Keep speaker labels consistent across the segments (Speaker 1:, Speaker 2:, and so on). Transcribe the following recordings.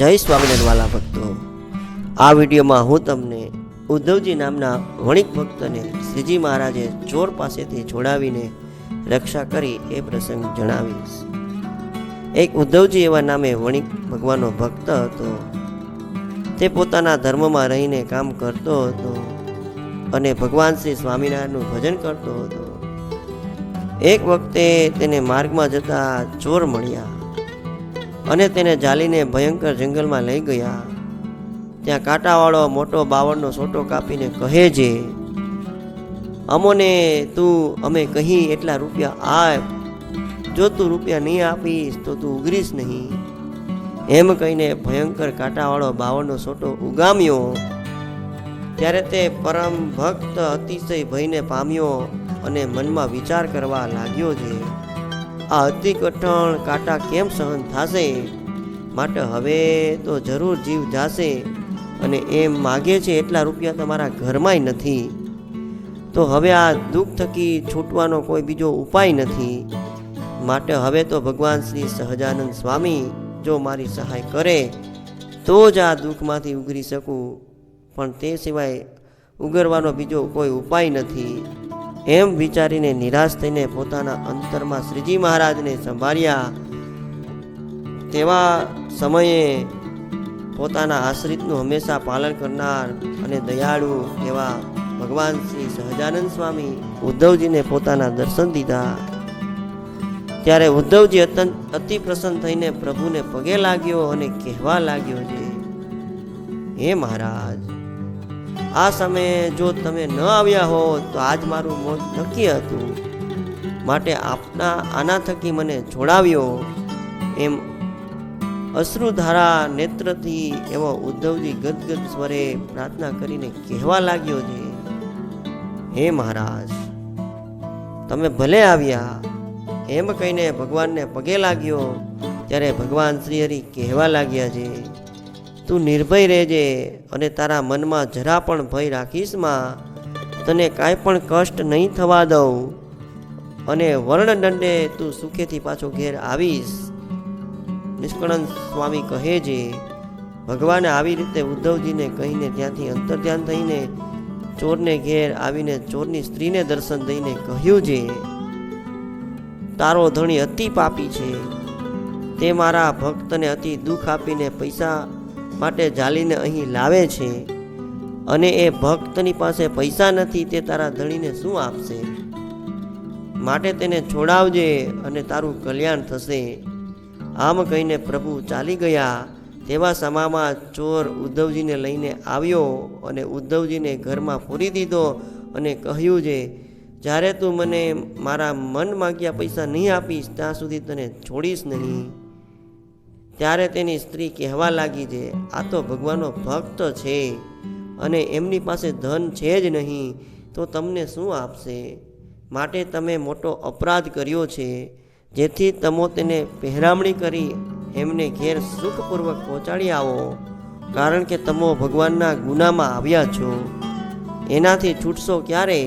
Speaker 1: જય સ્વામિનારાયણ વાલા ભક્તો. આ વિડીયોમાં હું તમને ઉદ્ધવજી નામના વણિક ભક્તને શ્રીજી મહારાજે ચોર પાસેથી છોડાવીને રક્ષા કરી એ પ્રસંગ જણાવીશ. એક ઉદ્ધવજી એવા નામે વણિક ભગવાનનો ભક્ત હતો. તે પોતાના ધર્મમાં રહીને કામ કરતો હતો અને ભગવાન શ્રી સ્વામિનારાયણનું ભજન કરતો હતો. એક વખતે તેને માર્ગમાં જતા ચોર મળ્યા. અને તેને જાલીને ભયંકર જંગલમાં લઈ ગયા. ત્યાં કાંટાવાળો મોટો બાવળનો સોટો કાપીને કહે છે, અમોને તું અમે કહી એટલા રૂપિયા આપ. જો તું રૂપિયા નહીં આપીશ તો તું ઉગરીશ નહીં. એમ કહીને ભયંકર કાંટાવાળો બાવળનો સોટો ઉગામ્યો. ત્યારે તે પરમ ભક્ત અતિશય ભયને પામ્યો અને મનમાં વિચાર કરવા લાગ્યો છે આ અતિ કઠણ કાંટા કેમ સહન થશે? માટે હવે તો જરૂર જીવ જાશે અને એમ માગે છે એટલા રૂપિયા તમારા ઘરમાંય નથી. તો હવે આ દુઃખ થકી છૂટવાનો કોઈ બીજો ઉપાય નથી. માટે હવે તો ભગવાન શ્રી સહજાનંદ સ્વામી જો મારી સહાય કરે, તો જ આ દુઃખમાંથી ઉગરી શકું. પણ તે સિવાય ઉગરવાનો બીજો કોઈ ઉપાય નથી. એમ વિચારીને નિરાશ થઈને પોતાના અંતરમાં શ્રીજી મહારાજને સંભાળ્યા. તેવા સમયે પોતાના આશ્રિતનું હંમેશા પાલન કરનાર અને દયાળુ એવા ભગવાન શ્રી સહજાનંદ સ્વામી ઉદ્ધવજીને પોતાના દર્શન દીધા. ત્યારે ઉદ્ધવજી અત્યંત અતિ પ્રસન્ન થઈને પ્રભુને પગે લાગ્યો અને કહેવા લાગ્યો છે હે મહારાજ આ સમયે જો તમે ન આવ્યા હો તો આજ મારું મોત નક્કી હતું. માટે આપના આના થકી મને જોડાવ્યો. એમ અશ્રુધારા નેત્રથી એવો ઉદ્ધવજી ગદગદ સ્વરે પ્રાર્થના કરીને કહેવા લાગ્યો છે, હે મહારાજ, તમે ભલે આવ્યા. એમ કહીને ભગવાનને પગે લાગ્યો, ત્યારે ભગવાન શ્રી હરિ કહેવા લાગ્યા છે તું નિર્ભય રહેજે અને તારા મનમાં જરા પણ ભય રાખીશમાં. તને કાંઈ પણ કષ્ટ નહીં થવા દઉં. અને વર્ણદંડે તું સુખેથી પાછો ઘેર આવીશ. નિષ્કળંદ સ્વામી કહે છે, ભગવાને આવી રીતે ઉદ્ધવજીને કહીને ત્યાંથી અંતર્ધ્યાન થઈને ચોરને ઘેર આવીને ચોરની સ્ત્રીને દર્શન દઈને કહ્યું છે, તારો ધણી અતિ પાપી છે. તે મારા ભક્તને અતિ દુઃખ આપીને પૈસા માટે જાલીને અહીં લાવે છે અને એ ભક્તની પાસે પૈસા નથી તે તારા ધણીને શું આપશે? માટે તેને છોડાવજે અને તારું કલ્યાણ થશે. આમ કહીને પ્રભુ ચાલી ગયા. તેવા સમામાં ચોર ઉદ્ધવજીને લઈને આવ્યો અને ઉદ્ધવજીને ઘરમાં પૂરી દીધો અને કહ્યું છે જ્યારે તું મને મારા મન માગ્યા પૈસા નહીં આપીશ, ત્યાં સુધી તને છોડીશ નહીં. ત્યારે તેની સ્ત્રી કહેવા લાગી છે, આ તો ભગવાનનો ભક્ત છે અને એમની પાસે ધન છે જ નહીં, તો તમને શું આપશે? માટે તમે મોટો અપરાધ કર્યો છે, જેથી તમો તેને પહેરામણી કરી એમને ઘેર સુખપૂર્વક પહોંચાડી આવો, કારણ કે તમો ભગવાનના ગુનામાં આવ્યા છો. એનાથી છૂટશો ક્યારે?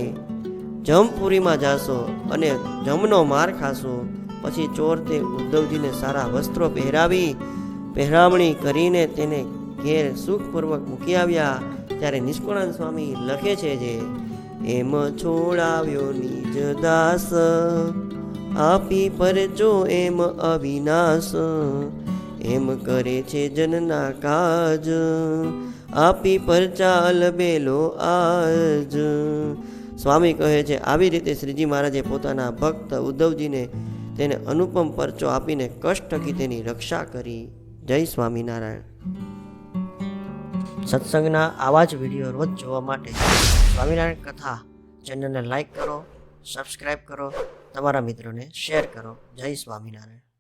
Speaker 1: જમપુરીમાં જાશો અને જમનો માર ખાશો. પછી ચોર તે ઉદ્ધવજીને સારા વસ્ત્રો પહેરાવી, પહેરામણી કરીને તેને ઘેર સુખપૂર્વક મૂકી આવ્યા. ત્યારે નિષ્કુળાન સ્વામી લખે છે જે, એમ છોડાવ્યો નિજ દાસ, આપી પરચો એમ અવિનાશ. એમ કરે છે જનના કાજ, આપી પરચાલ બેલો આજ. સ્વામી કહે છે, આવી રીતે શ્રીજી મહારાજે પોતાના ભક્ત ઉદ્ધવજીને તેને અનુપમ પરચો આપીને કષ્ટ તેની રક્ષા કરી. જય સ્વામિનારાયણ. સત્સંગના આવા જ વીડિયો રોજ જોવા માટે સ્વામિનારાયણ કથા ચેનલને લાઈક કરો સબસ્ક્રાઈબ કરો, તમારા મિત્રોને શેર કરો. જય સ્વામિનારાયણ.